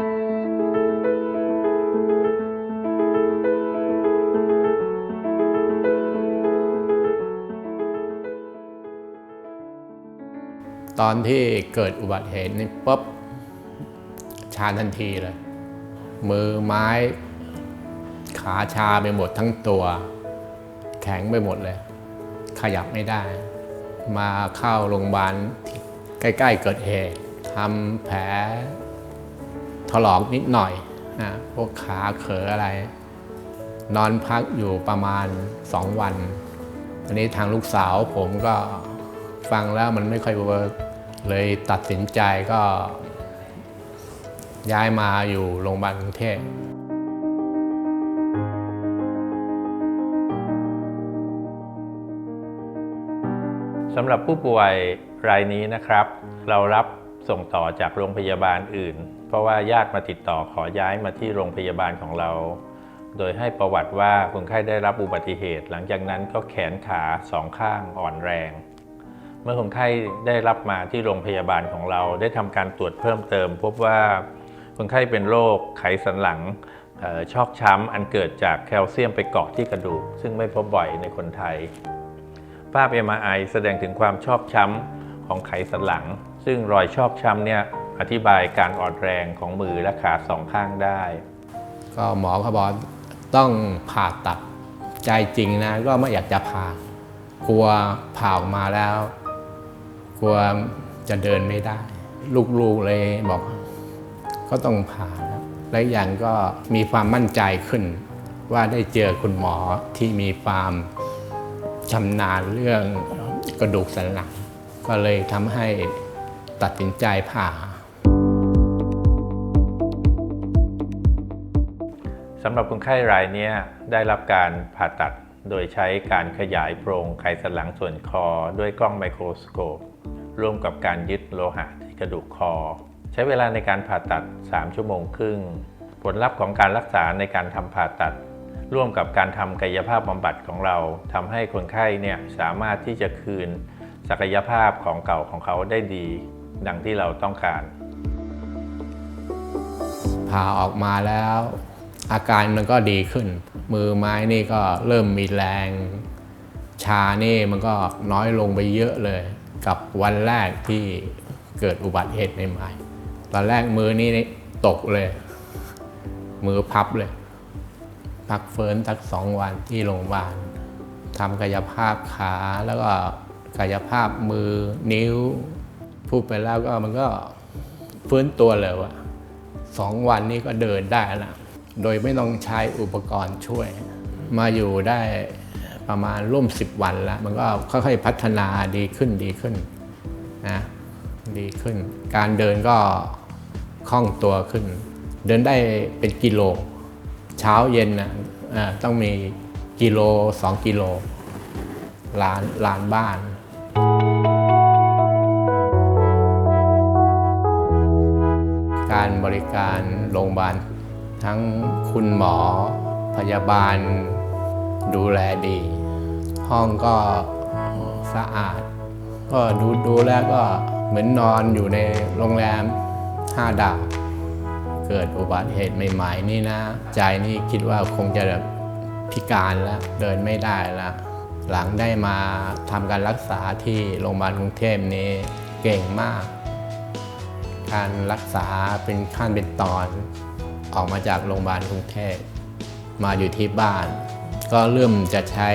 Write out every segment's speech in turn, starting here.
ตอนที่เกิดอุบัติเหตุนี่ปุ๊บชาทันทีเลย มือไม้ ขาชาไปหมดทั้งตัว แข็งไปหมดเลย ขยับไม่ได้ มาเข้าโรงพยาบาลใกล้ ๆ เกิดเหตุทำแผล ถลอกนิดหน่อยนะพวกขาเขออะไร นอนพักอยู่ประมาณสองวันอันนี้ทางลูกสาวผมก็ฟังแล้วมันไม่ค่อยเวิร์กเลยตัดสินใจก็ ย้ายมาอยู่โรงพยาบาลกรุงเทพสำหรับผู้ป่วยรายนี้นะครับ เรารับ ส่งต่อจากโรงพยาบาลอื่น เพราะว่าญาติมาติดต่อขอย้ายมาที่โรงพยาบาลของเรา โดยให้ประวัติว่าคนไข้ได้รับอุบัติเหตุ หลังจากนั้นก็แขนขาสองข้างอ่อนแรง เมื่อคนไข้ได้รับมาที่โรงพยาบาลของเราได้ทำการตรวจเพิ่มเติม พบว่าคนไข้เป็นโรคไขสันหลังออชอกช้ำอันเกิดจากแคลเซียมไปเกาะที่กระดูก ซึ่งไม่พบบ่อยในคนไทย ภาพ MRI แสดงถึงความชอบช้ำของไขสันหลัง ซึ่งรอยชอบช้ำเนี่ยอธิบายการอ่อนแรงของมือและขาสองข้างได้ ก็หมอเขาบอกต้องผ่าตัดใจจริงนะก็ไม่อยากจะผ่ากลัวผ่าออกมาแล้ว กลัวจะเดินไม่ได้ ลูกๆเลยบอก ก็ต้องผ่าแล้วและอีกอย่างก็มีความมั่นใจขึ้น ว่าได้เจอคุณหมอที่มีความชำนาญเรื่องกระดูกสันหลังก็เลยทำให้ ตัดสินใจผ่าสำหรับคนไข้รายนี้ได้รับการผ่าตัดโดยใช้การขยายโพรงไขสันหลังส่วนคอด้วยกล้องไมโครสโคป ร่วมกับการยึดโลหะที่กระดูกคอ ใช้เวลาในการผ่าตัด 3 ชั่วโมงครึ่ง ผลลัพธ์ของการรักษาในการทำผ่าตัด ร่วมกับการทำกายภาพบำบัดของเราทำให้คนไข้เนี่ยสามารถที่จะคืน ศักยภาพของเก่าของเขาได้ดี ดังที่เราต้องการผ่าออกมาแล้ว อาการมันก็ดีขึ้น มือไม้นี่ก็เริ่มมีแรง ชานี่มันก็น้อยลงไปเยอะเลย กับวันแรกที่เกิดอุบัติเหตุใหม่ๆตอนแรกมือนี่ตกเลย มือพับเลย พักเฟิร์นสักสองวันที่โรงพยาบาลทำกายภาพขาแล้วก็กายภาพมือนิ้ว พูดไปแล้วก็มันก็ฟื้นตัวเลยว่ะสองวันนี้ก็เดินได้แล้วโดยไม่ต้องใช้อุปกรณ์ช่วย มาอยู่ได้ประมาณร่วม 10 วันแล้ว มันก็ค่อยๆพัฒนาดีขึ้นดีขึ้นนะดีขึ้น การเดินก็คล่องตัวขึ้น เดินได้เป็นกิโล เช้าเย็นนะอ่าต้องมีกิโล 2 กิโลลานลานบ้าน การบริการโรงพยาบาล ทั้งคุณหมอพยาบาลดูแลดี ห้องก็สะอาด ก็ดูดูแล้วก็เหมือนนอนอยู่ในโรงแรม5ดาว เกิดอุบัติเหตุใหม่ๆนี่นะ ใจนี่คิดว่าคงจะแบบพิการแล้วเดินไม่ได้แล้วหลังได้มาทำการรักษาที่โรงพยาบาลกรุงเทพนี้เก่งมาก การรักษาเป็นขั้นเป็นตอน ออกมาจากโรงพยาบาลกรุงเทพมาอยู่ที่บ้าน ก็เริ่มจะใช้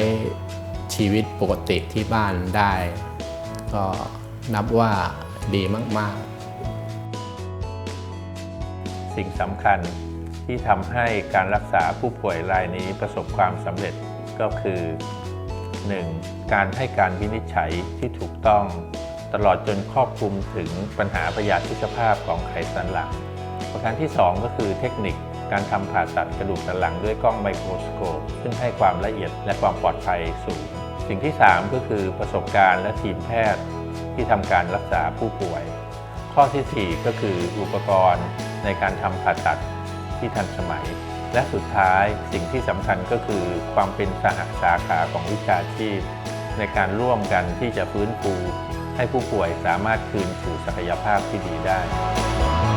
ชีวิตปกติที่บ้านได้ ก็นับว่าดีมาก ๆ สิ่งสำคัญที่ทำให้การรักษาผู้ป่วยรายนี้ประสบความสำเร็จก็คือ 1. การให้การวินิจฉัยที่ถูกต้อง ตลอดจนครอบคลุมถึงปัญหาพยาธิสภาพของไขสันหลัง ประการที่ 2 ก็คือเทคนิคการทำผ่าตัดกระดูกสันหลังด้วยกล้องไมโครสโคปซึ่งให้ความละเอียดและความปลอดภัยสูง สิ่งที่ 3 ก็คือประสบการณ์และทีมแพทย์ที่ทำการรักษาผู้ป่วย ข้อทีสี่4 ก็คืออุปกรณ์ในการทำผ่าตัดที่ทันสมัย และสุดท้ายสิ่งที่สำคัญก็คือความเป็นสหสาขาของวิชาชีพ ในการร่วมกันที่จะฟื้นฟู ให้ผู้ป่วยสามารถคืนสู่ศักยภาพที่ดีได้